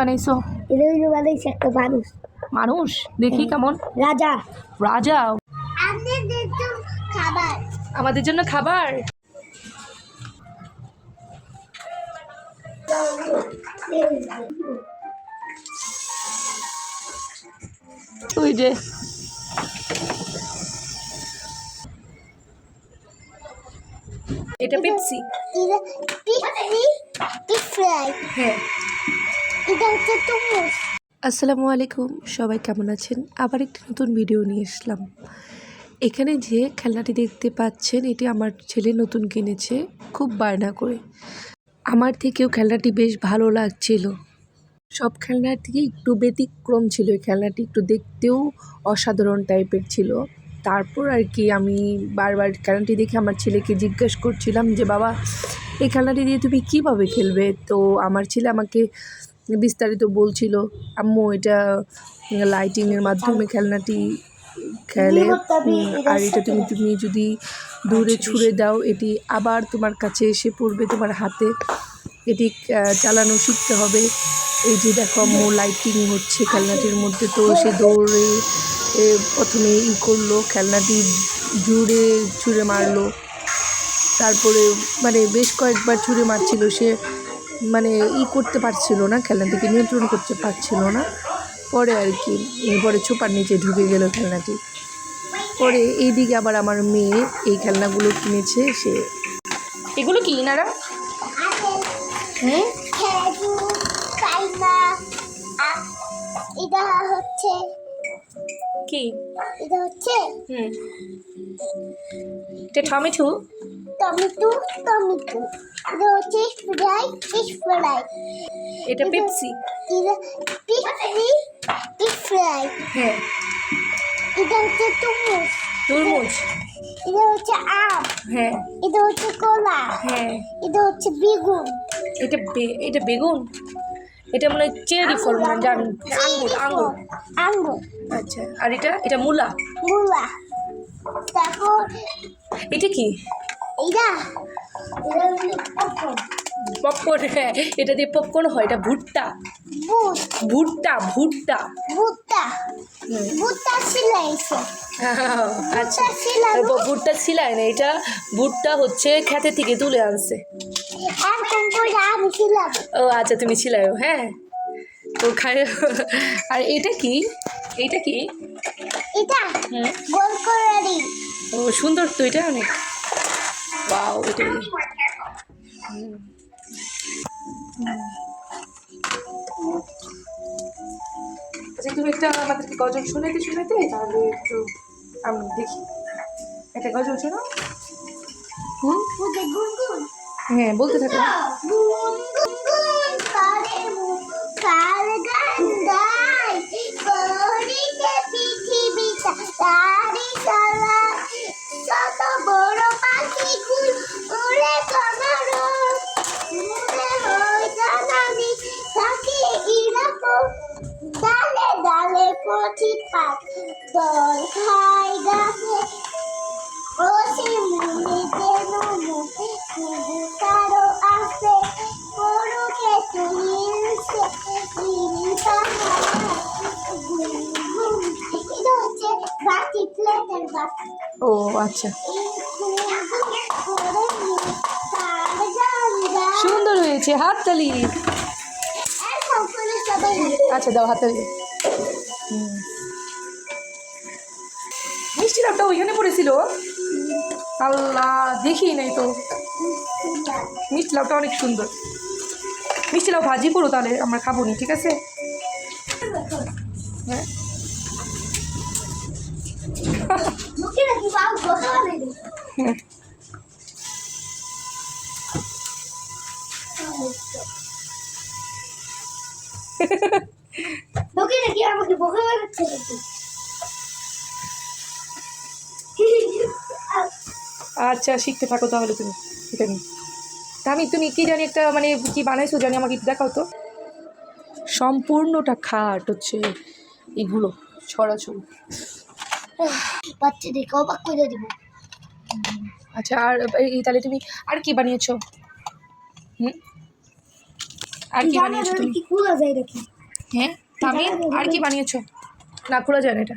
বানাইছো এটা হইল বানাইছে একটা মানুষ। মানুষ? দেখি কেমন। রাজা। রাজা? খাবার। আমাদের জন্য খাবার? ওই যে। এটা পেপসি এটা পিক ফ্রাই হ্যাঁ। আসসালামু আলাইকুম, সবাই কেমন আছেন? আবার একটি নতুন ভিডিও নিয়ে আসলাম। এখানে যে খেলনাটি দেখতে পাচ্ছেন, এটি আমার ছেলে নতুন কিনেছে, খুব বায়না করে। আমার থেকেও খেলনাটি বেশ ভালো লাগছিল। সব খেলনার থেকে একটু ব্যতিক্রম ছিল, এই খেলনাটি একটু দেখতেও অসাধারণ টাইপের ছিল। তারপর আর কি আমি বারবার খেলনাটি দেখে আমার ছেলেকে জিজ্ঞেস করছিলাম যে, বাবা, এই খেলনাটি দিয়ে তুমি কীভাবে খেলবে? তো আমার ছেলে আমাকে বিস্তারিত বলছিল, আম্মু, এটা লাইটিংয়ের মাধ্যমে খেলনাটি খেলে আর এটা তুমি তুমি যদি দূরে ছুঁড়ে দাও, এটি আবার তোমার কাছে এসে পড়বে তোমার হাতে। এটি চালানো শিখতে হবে। এই যে দেখো আম্মু লাইটিং হচ্ছে খেলনাটির মধ্যে। তো সে দৌড়ে প্রথমে ই করল, খেলনাটি জুড়ে ছুঁড়ে মারলো। তারপরে মানে বেশ কয়েকবার ছুঁড়ে মারছিল সে। মানে ই করতে পারছিল না খেলনাটিকে নিয়ন্ত্রণ করতে পারছিল না। পরে আর কি পরে ছোপার নিচে ঢুকে গেল খেলনাটি। পরে এইদিকে আবার আমার মেয়ে এই খেলনাগুলো কিনেছে সে এগুলো কি নারা হুম এটা হচ্ছে কি? এটা হচ্ছে হুম। এটা টমেটো? টমেটো টমেটো এটা হচ্ছে ফ্রাই ফিশ ফ্রাই। এটা পেপসি। এটা পিকনি পিক ফ্রাই। হ্যাঁ। এটা হচ্ছে তুমুস তরমুজ। এটা হচ্ছে আম। হ্যাঁ। এটা হচ্ছে কলা। হ্যাঁ। এটা হচ্ছে বেগুন। এটা এটা বেগুন? এটা মনে হয় চেরি ফল মানে জানি আঙ্গুর আঙ্গুর। আঙ্গুর। আচ্ছা। আর এটা এটা মূলা? মূলা। তারপর এটা কি? পপকর্ন হ্যাঁ এটা দিয়ে পপকর্ন হয় এটা ভুট্টা। ভুট্টা ভুট্টা। ভুট্টা। ভুট্টা সিলাইছে আচ্ছা। ভুট্টা ছিলাই না এটা ভুট্টা হচ্ছে খেতে থেকে তুলে আনছে। করে ছিলাম? ও আচ্ছা তুমি ছিলাইও হ্যাঁ। তো খায় আর এটা কি? এটা কি? এটা গোল করারি ও সুন্দর তো এটা অনেক। ওয়াও এটা হুম। আচ্ছা তুমি একটা আমাদেরকে গজল শোনাতে শোনাতে তাহলে একটু আমি দেখি। একটা গজল শোনো। হুম? হ্যাঁ বলতে থাকো। কচি পাত দল খাই গাছে ওসি মুনি যেন মুখে কারও তুলিলছে প্লেটের বাটি ও আচ্ছা সুন্দর হয়েছে হাততালি আচ্ছা দাও হাততালি। মিষ্টি লাভটা ওইখানে পড়েছিল? আল্লাহ দেখি নাই তো। মিষ্টি লাউটা অনেক সুন্দর। মিষ্টি লাউ ভাজি করো তাহলে, আমরা খাব নি, ঠিক আছে? হ্যাঁ হুম। লোকে নাকি আমাকে আচ্ছা শিখতে থাকো তাহলে তুমি এটা নিয়ে। আমি তুমি কি জানি একটা মানে কি বানাইছো জানি আমাকে দেখাও তো। সম্পূর্ণটা খাট হচ্ছে এগুলো ছড়াছড়ি। বাচ্চাদেরকে অবাক করে দিব। আচ্ছা আর এই তাহলে তুমি আর কি বানিয়েছো? হুম? আর কি বানিয়েছো তুমি? হ্যাঁ তামিল আর কি বানিয়েছো? না খোলা যায় না এটা।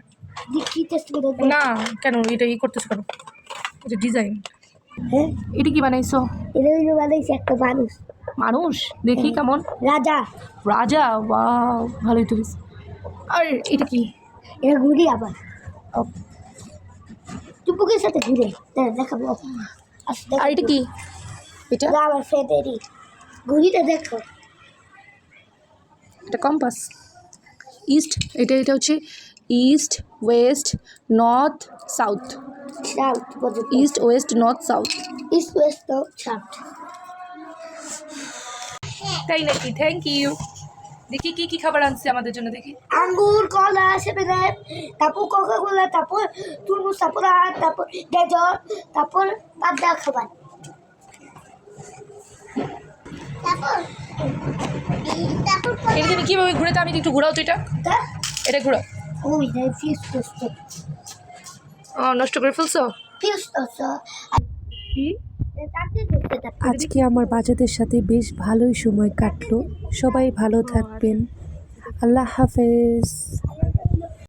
না কেন? এটা ই করতেছো কেন? এটা ডিজাইন হ্যাঁ? এটা কি বানাইছো? এটা ওই যে বানাইছে একটা মানুষ। মানুষ? দেখি কেমন। রাজা। রাজা? ওয়াও ভালোই তো আর এটা কি? এটা ঘুরি আবার। টুপুকের সাথে ঘুরে। দেখাবো। আচ্ছা আর এটা কি? এটা? আবার ফেদেরি ঘুড়িটা দেখো। এটা কম্পাস। ইস্ট এটা এটা হচ্ছে east west north south. South east west north south. East west north south. তাই নাকি? থ্যাংক ইউ দেখি কি কি খাবার আনছে আমাদের জন্য দেখি। আঙ্গুর কলা সেভেন আপ তারপর কোকা কোলা তারপর তরমুজ তারপর তারপর ডেজর্ট তারপর পাবদা খাবার। তারপর এটা তুমি কীভাবে ঘুরে তো আমি একটু ঘোরাও তো এটা। এটা ঘোরাও। ও, নষ্ট করে ফেলছো? আজকে আমার বাচ্চাদের সাথে বেশ ভালোই সময় কাটলো। সবাই ভালো থাকবেন। আল্লাহ হাফেজ।